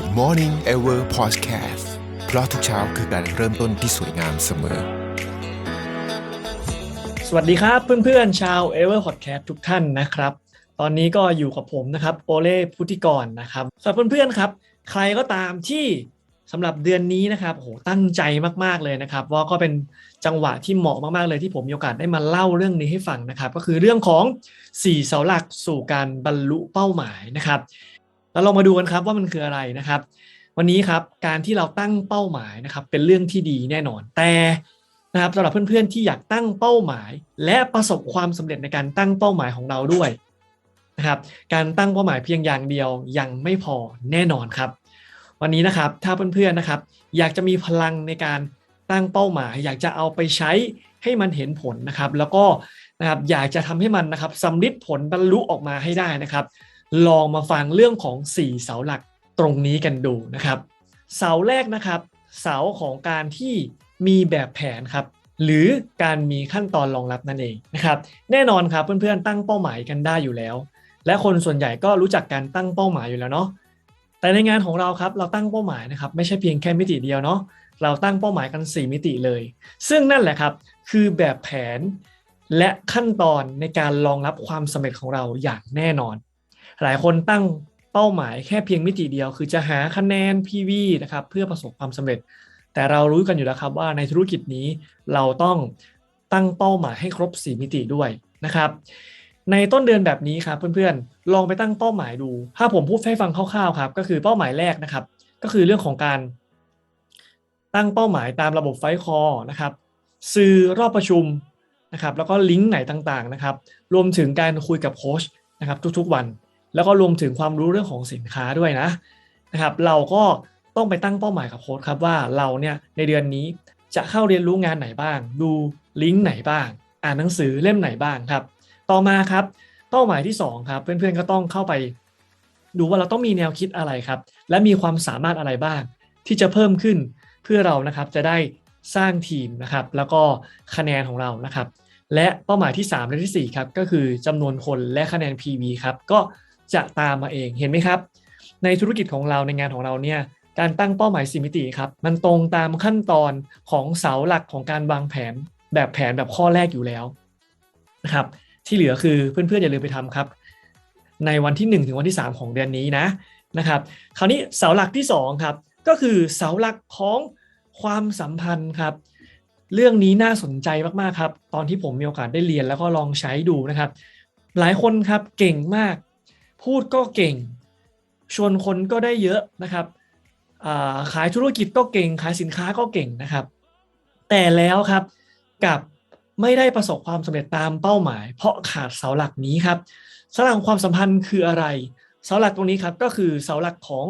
Good Morning Ever Podcast เพราะทุกเช้าคือการเริ่มต้นที่สวยงามเสมอ สวัสดีครับเพื่อนๆ ชาว Ever Podcast ทุกท่านนะครับ ตอนนี้ก็อยู่กับผมนะครับโอเล่พุทธิกรนะครับสำหรับเพื่อนๆครับ ใครก็ตามที่สำหรับเดือนนี้นะครับโหตั้งใจมากๆเลยนะครับว่าก็เป็นจังหวะที่เหมาะมากๆเลยที่ผมมีโอกาสได้มาเล่าเรื่องนี้ให้ฟังนะครับ ก็คือเรื่องของ 4 เสาหลักสู่การบรรลุเป้าหมายนะครับ แล้วเรามาดูกันครับว่ามันคืออะไรนะครับ วันนี้ครับการที่เราตั้งเป้าหมายนะครับ เป็นเรื่องที่ดีแน่นอนแต่นะครับสำหรับเพื่อนๆที่อยากตั้งเป้าหมาย และประสบความสำเร็จในการตั้งเป้าหมายของเราด้วยนะครับการตั้งเป้าหมายเพียงอย่างเดียวยังไม่พอแน่นอนครับ วันนี้นะครับถ้าเพื่อนๆนะครับ อยากจะมีพลังในการตั้งเป้าหมาย อยากจะเอาไปใช้ให้มันเห็นผลนะครับ แล้วก็นะครับอยากจะทำให้มันนะครับสำลิดผลบรรลุออกมาให้ได้นะครับ ลองมาฟังเรื่องของ 4 เสาหลักตรงนี้กันดูนะครับ เสาแรกนะครับ เสาของการที่มีแบบแผนครับ หรือการมีขั้นตอนรองรับนั่นเองนะครับแน่นอนครับเพื่อนๆตั้งเป้าหมายกันได้อยู่แล้ว และคนส่วนใหญ่ก็รู้จักการตั้งเป้าหมายอยู่แล้วเนาะแต่ในงานของเราครับเราตั้งเป้าหมายนะครับไม่ใช่เพียงแค่มิติเดียวเนาะเราตั้งเป้าหมายกัน 4 มิติเลย ซึ่งนั่นแหละครับคือแบบแผนและขั้นตอนในการรองรับความสำเร็จของเราอย่างแน่นอน หลายคนตั้งเป้าหมายแค่เพียงมิติเดียว คือจะหาคะแนน PV นะครับเพื่อประสบความสำเร็จ แต่เรารู้กันอยู่แล้วครับว่าในธุรกิจนี้เราต้องตั้งเป้าหมายให้ครบ 4 มิติด้วยนะครับในต้นเดือนแบบนี้ครับเพื่อนๆ ลองไปตั้งเป้าหมายดู ถ้าผมพูดให้ฟังคร่าวๆครับก็คือเป้าหมายแรกนะครับ ก็คือเรื่องของการตั้งเป้าหมายตามระบบไฟคอนะครับสื่อรอบประชุมนะครับแล้วก็ลิงก์ไหนต่างๆนะครับรวมถึงการคุยกับโค้ชนะครับทุกๆวัน แล้วก็รวมถึงความรู้เรื่องของสินค้าด้วยนะนะครับ เราก็ต้องไปตั้งเป้าหมายกับโค้ชครับว่าเราเนี่ยในเดือนนี้จะเข้าเรียนรู้งานไหนบ้าง ดูลิงก์ไหนบ้าง อ่านหนังสือเล่มไหนบ้างครับ ต่อมาครับเป้าหมายที่2ครับเพื่อนๆก็ต้องเข้าไป ดูว่าเราต้องมีแนวคิดอะไรครับ และมีความสามารถอะไรบ้าง ที่จะเพิ่มขึ้นเพื่อเรานะครับจะได้สร้างทีมนะครับ แล้วก็คะแนนของเรานะครับ และเป้าหมายที่3และที่4ครับก็คือจำนวนคนและคะแนน PV ครับก็ จะตามมาเองเห็นไหมครับ ในธุรกิจของเราในงานของเราเนี่ยการตั้งเป้าหมายสิมิติครับมันตรงตามขั้นตอนของเสาหลักของการวางแผนแบบแผนแบบข้อแรกอยู่แล้วนะครับที่เหลือคือเพื่อนๆอย่าลืมไปทำครับ ในวันที่ 1 ถึงวันที่ 3 ของเดือนนี้นะนะครับคราวนี้เสาหลักที่2ครับก็คือเสาหลักของความสัมพันธ์ครับ เรื่องนี้น่าสนใจมากๆครับ ตอนที่ผมมีโอกาสได้เรียนแล้วก็ลองใช้ดูนะครับ หลายคนครับเก่งมาก พูดก็เก่ง ชวนคนก็ได้เยอะนะครับขายธุรกิจก็เก่ง ขายสินค้าก็เก่งนะครับ แต่แล้วครับกับไม่ได้ประสบความสำเร็จตามเป้าหมาย เพราะขาดเสาหลักนี้ครับเสาหลักความสัมพันธ์คืออะไร เสาหลักตรงนี้ครับก็คือเสาหลักของ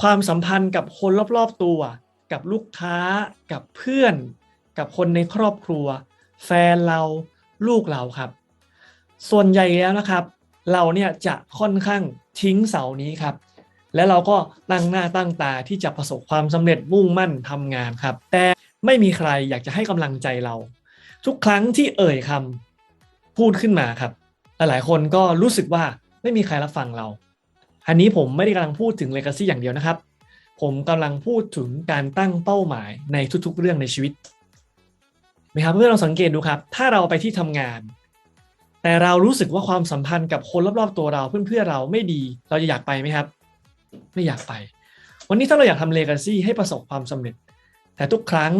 ความสัมพันธ์กับคนรอบๆตัว กับลูกค้า กับเพื่อน กับคนในครอบครัว แฟนเราลูกเราครับ ส่วนใหญ่แล้วนะครับ เราเนี่ยจะค่อนข้างทิ้งเสานี้ครับ และเราก็ตั้งหน้าตั้งตาที่จะประสบความสำเร็จมุ่งมั่นทำงานครับ แต่ไม่มีใครอยากจะให้กำลังใจเรา ทุกครั้งที่เอ่ยคำพูดขึ้นมาครับหลายคนก็รู้สึกว่าไม่มีใครรับฟังเรา อันนี้ผมไม่ได้กำลังพูดถึงเลกาซี่อย่างเดียวนะครับ ผมกำลังพูดถึงการตั้งเป้าหมายในทุกๆ เรื่องในชีวิตไหมครับเพื่อนเราสังเกตดูครับ ถ้าเราไปที่ทำงาน แต่เรารู้สึกว่าความสัมพันธ์กับคนรอบๆตัวเราเพื่อนๆเราไม่ดี เราจะอยากไปไหมครับ ไม่อยากไป วันนี้ถ้าเราอยากทำเลกาซี่ให้ประสบความสำเร็จ แต่ทุกครั้ง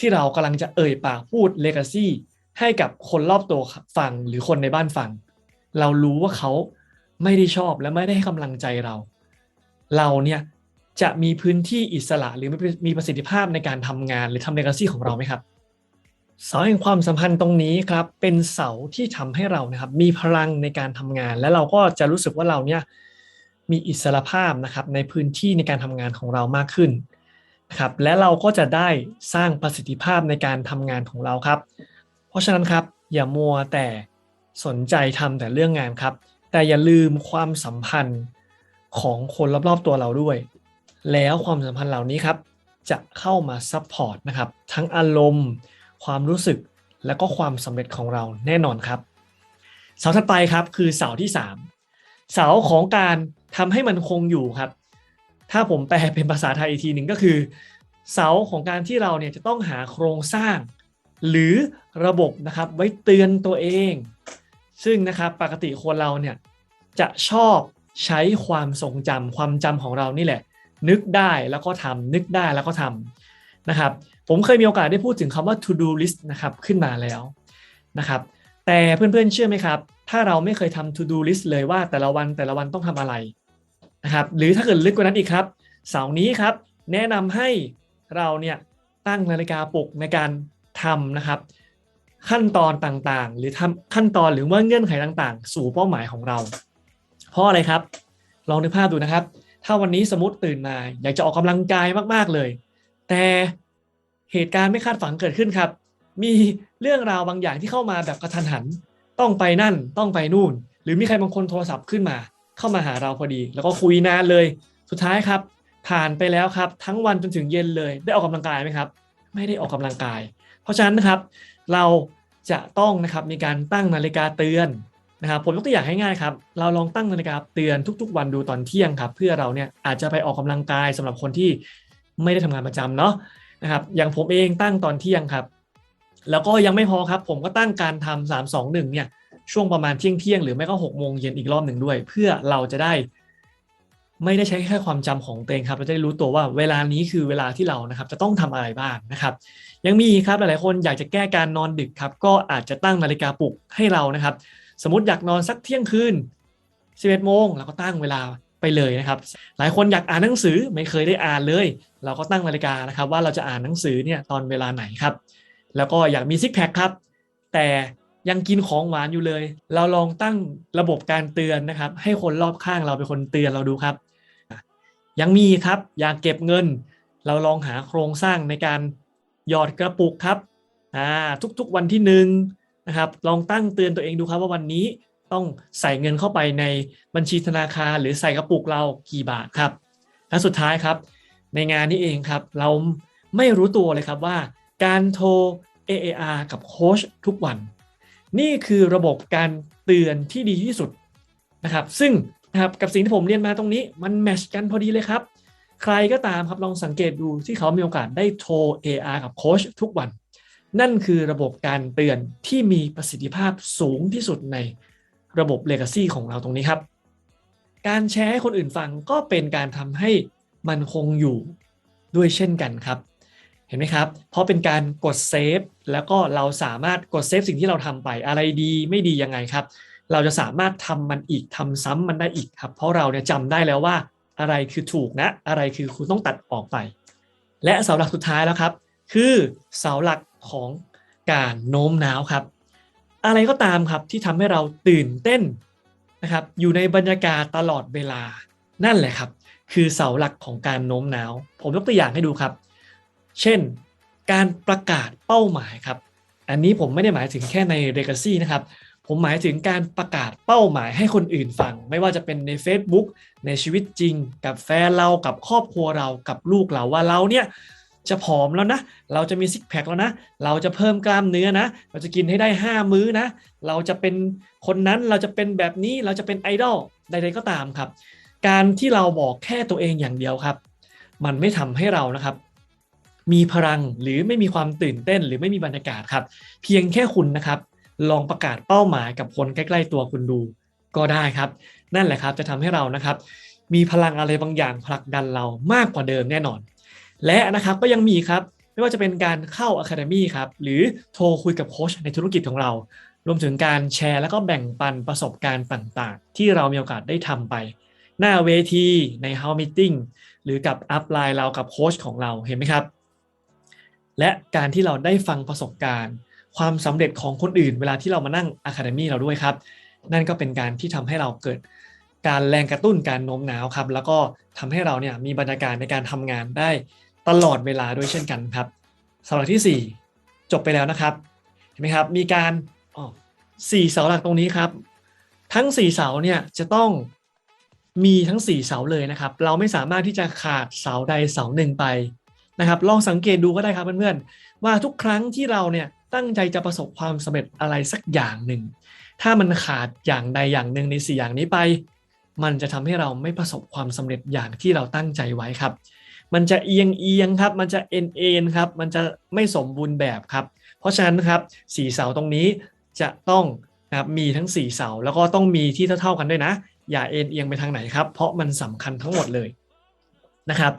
ที่เรากำลังจะเอ่ยปากพูดเลกาซี่ให้กับคนรอบตัวฟังหรือคนในบ้านฟัง เรารู้ว่าเขาไม่ได้ชอบและไม่ได้ให้กำลังใจเรา เราเนี่ยจะมีพื้นที่อิสระหรือมีประสิทธิภาพในการทำงานหรือทำเลกาซี่ของเราไหมครับ เสาแห่งความสัมพันธ์ตรงนี้ครับเป็นเสาที่ทำให้เรานะครับมีพลังในการทำงาน และเราก็จะรู้สึกว่าเราเนี่ยมีอิสระภาพนะครับในพื้นที่ในการทำงานของเรามากขึ้นนะครับและเราก็จะได้สร้างประสิทธิภาพในการทำงานของเราครับ เพราะฉะนั้นครับอย่ามัวแต่สนใจทำแต่เรื่องงานครับ แต่อย่าลืมความสัมพันธ์ของคนรอบๆตัวเราด้วย แล้วความสัมพันธ์เหล่านี้ครับจะเข้ามาซัพพอร์ตนะครับทั้งอารมณ์ ความรู้สึกและก็ความสำเร็จของเราแน่นอนครับเสาถัดไปครับคือเสาที่ 3 เสาของการทำให้มันคงอยู่ครับ ถ้าผมแปลเป็นภาษาไทยอีกทีหนึ่งก็คือ เสาของการที่เราเนี่ยจะต้องหาโครงสร้าง หรือระบบนะครับไว้เตือนตัวเอง ซึ่งนะครับปกติคนเราเนี่ยจะชอบใช้ความทรงจำความจำของเรานี่แหละ นึกได้แล้วก็ทำนึกได้แล้วก็ทำนะครับ ผมเคยมีโอกาสได้พูดถึงคำว่า to do list นะครับขึ้นมาแล้วนะครับ แต่เพื่อนๆเชื่อไหมครับ ถ้าเราไม่เคยทำ to do list เลยว่าแต่ละวันแต่ละวันต้องทำอะไรนะครับ หรือถ้าเกิดลึกกว่านั้นอีกครับ เสาร์นี้ครับ แนะนำให้เราเนี่ยตั้งนาฬิกาปลุกในการทำนะครับ ขั้นตอนต่างๆ หรือทำขั้นตอนหรือว่าเงื่อนไขต่างๆ สู่เป้าหมายของเรา เพราะอะไรครับ ลองนึกภาพดูนะครับ ถ้าวันนี้สมมติตื่นมา อยากจะออกกำลังกายมากๆเลย แต่ เหตุการณ์ไม่คาดฝันเกิดขึ้นครับ มีเรื่องราวบางอย่างที่เข้ามาแบบกระทันหัน ต้องไปนั่นต้องไปนู่น หรือมีใครบางคนโทรศัพท์ขึ้นมา เข้ามาหาเราพอดี แล้วก็คุยนานเลย สุดท้ายครับ ผ่านไปแล้วครับ ทั้งวันจนถึงเย็นเลย ได้ออกกำลังกายไหมครับ ไม่ได้ออกกำลังกาย เพราะฉะนั้นนะครับ เราจะต้องนะครับมีการตั้งนาฬิกาเตือนนะครับผมยกตัวอย่างให้ง่ายครับ เราลองตั้งนาฬิกาเตือนทุก ๆ วันดูตอนเที่ยงครับ เพื่อเราเนี่ยอาจจะไปออกกำลังกายสำหรับคนที่ไม่ได้ทำงานประจำเนาะ นะครับอย่างผมเองตั้งตอนเที่ยงครับ แล้วก็ยังไม่พอครับ ผมก็ตั้งการทำสามสองหนึ่งเนี่ยช่วงประมาณเที่ยงเที่ยงหรือไม่ก็หกโมงเย็นอีกรอบหนึ่งด้วย เพื่อเราจะได้ ไม่ได้ใช้แค่ความจำของตัวเองครับ เราจะได้รู้ตัวว่าเวลานี้คือเวลาที่เรานะครับ จะต้องทำอะไรบ้างนะครับ ยังมีครับหลายๆคนอยากจะแก้การนอนดึกครับ ก็อาจจะตั้งนาฬิกาปลุกให้เรานะครับ สมมติอยากนอนสักเที่ยงคืน11โมงเราก็ตั้งเวลา ไปเลยนะครับ หลายคนอยากอ่านหนังสือไม่เคยได้อ่านเลย เราก็ตั้งนาฬิกานะครับว่าเราจะอ่านหนังสือเนี่ยตอนเวลาไหนครับ แล้วก็อยากมีซิกแพคครับ แต่ยังกินของหวานอยู่เลย เราลองตั้งระบบการเตือนนะครับ ให้คนรอบข้างเราเป็นคนเตือนเราดูครับ ยังมีครับอยากเก็บเงิน เราลองหาโครงสร้างในการหยอดกระปุกครับทุกๆวันที่หนึ่งนะครับ ลองตั้งเตือนตัวเองดูครับว่าวันนี้ ต้องใส่เงินเข้าไปในบัญชีธนาคารหรือใส่กระปุกเรากี่บาทครับและสุดท้ายครับ ในงานนี้เองครับ เราไม่รู้ตัวเลยครับว่า การโทร AAR กับโค้ชทุกวัน นี่คือระบบการเตือนที่ดีที่สุดนะครับ ซึ่งนะครับกับสิ่งที่ผมเรียนมาตรงนี้มันแมชกันพอดีเลยครับ ใครก็ตามครับลองสังเกตดูที่เขามีโอกาสได้โทร AR กับโค้ชทุกวัน นั่นคือระบบการเตือนที่มีประสิทธิภาพสูงที่สุดใน ระบบ Legacy ของเราตรงนี้ครับ การแชร์ให้คนอื่นฟังก็เป็นการทำให้มันคงอยู่ด้วยเช่นกันครับ เห็นไหมครับ เพราะเป็นการกดเซฟแล้วก็เราสามารถกดเซฟสิ่งที่เราทำไปอะไรดีไม่ดียังไงครับ เราจะสามารถทำมันอีกทำซ้ำมันได้อีกครับ เพราะเราเนี่ยจำได้แล้วว่าอะไรคือถูกนะ อะไรคือคุณต้องตัดออกไป และเสาหลักสุดท้ายแล้วครับ คือเสาหลักของการโน้มน้าวครับ อะไรก็ตามครับที่ทำให้เราตื่นเต้นนะครับอยู่ในบรรยากาศตลอดเวลานั่นแหละครับ คือเสาหลักของการโน้มน้าว ผมยกตัวอย่างให้ดูครับ เช่น การประกาศเป้าหมายครับ อันนี้ผมไม่ได้หมายถึงแค่ใน Legacy นะครับ ผมหมายถึงการประกาศเป้าหมายให้คนอื่นฟัง ไม่ว่าจะเป็นใน Facebook ในชีวิตจริง กับแฟนเรากับครอบครัวเรากับลูกเราว่าเราเนี่ย จะผอมแล้วนะ เราจะมีซิกแพคแล้วนะ เราจะเพิ่มกล้ามเนื้อนะ เราจะกินให้ได้ 5 มื้อนะ เราจะเป็นคนนั้นเราจะเป็นแบบนี้เราจะเป็นไอดอลใดๆก็ตามครับ การที่เราบอกแค่ตัวเองอย่างเดียวครับ มันไม่ทำให้เรานะครับ มีพลังหรือไม่มีความตื่นเต้น หรือไม่มีบรรยากาศครับ เพียงแค่คุณนะครับ ลองประกาศเป้าหมายกับคนใกล้ๆตัวคุณดูก็ได้ครับ นั่นแหละครับจะทำให้เรานะครับ มีพลังอะไรบางอย่างผลักดันเรามากกว่าเดิมแน่นอน และนะครับก็ยังมีครับไม่ว่าจะเป็นการเข้า Academy ครับหรือโทรคุยกับโค้ชในธุรกิจของเรา รวมถึงการแชร์แล้วก็แบ่งปันประสบการณ์ต่างๆ ที่เรามีโอกาสได้ทำไป หน้าเวทีใน House Meeting หรือกับอัพไลน์เรากับโค้ชของเราเห็นไหมครับ และการที่เราได้ฟังประสบการณ์ ความสำเร็จของคนอื่น เวลาที่เรามานั่ง Academy เราด้วยครับ นั่นก็เป็นการที่ทำให้เราเกิดการแรงกระตุ้นการโน้มน้าวครับ แล้วก็ทำให้เราเนี่ยมีบรรยากาศในการทำงานได้ ตลอดเวลาด้วยเช่นกันครับเสาหลักที่ 4 จบไปแล้วนะครับ เห็นไหมครับ มีการอ๋อสี่เสาหลักตรงนี้ครับ ทั้ง 4 เสาเนี่ยจะต้องมีทั้ง 4 เสาเลยนะครับ เราไม่สามารถที่จะขาดเสาใดเสาหนึ่งไปนะครับลองสังเกตดูก็ได้ครับเพื่อนๆว่าทุกครั้งที่เราเนี่ยตั้งใจจะประสบความสำเร็จอะไรสักอย่างหนึ่ง ถ้ามันขาดอย่างใดอย่างหนึ่งในสี่อย่างนี้ไป มันจะทำให้เราไม่ประสบความสำเร็จอย่างที่เราตั้งใจไว้ครับ มันจะเอียงเอียงครับ มันจะเอ็นเอ็นครับ มันจะไม่สมบูรณ์แบบครับ เพราะฉะนั้นครับสีเสาตรงนี้จะต้องนะครับมีทั้ง4เสาแล้วก็ต้องมีที่เท่าๆกันด้วยนะ อย่าเอ็นเอียงไปทางไหนครับ เพราะมันสำคัญทั้งหมดเลยนะครับ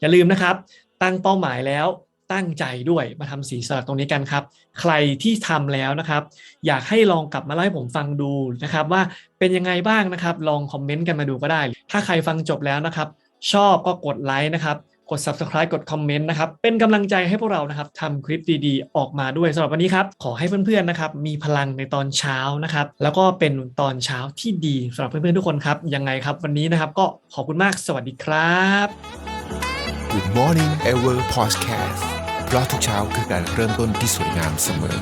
อย่าลืมนะครับ ตั้งเป้าหมายแล้วตั้งใจด้วยมาทำสีสลักตรงนี้กันครับ ใครที่ทำแล้วนะครับ อยากให้ลองกลับมาเล่าให้ผมฟังดูนะครับ ว่าเป็นยังไงบ้างนะครับ ลองคอมเมนต์กันมาดูก็ได้ ถ้าใครฟังจบแล้วนะครับ ชอบก็กดไลค์นะครับ ด subscribe กดคอมเมนต์นะครับ เป็นกำลังใจให้พวกเรานะครับทำคลิปดีๆ ออกมาด้วยสำหรับวันนี้ครับ ขอให้เพื่อนๆนะครับมีพลังในตอนเช้านะครับ แล้วก็เป็นตอนเช้าที่ดีสำหรับเพื่อนๆทุกคนครับ ยังไงครับ วันนี้นะครับก็ขอบคุณมากสวัสดีครับ Good Morning Ever Podcast เพราะทุกเช้าคือการเริ่มต้นที่สวยงามเสมอ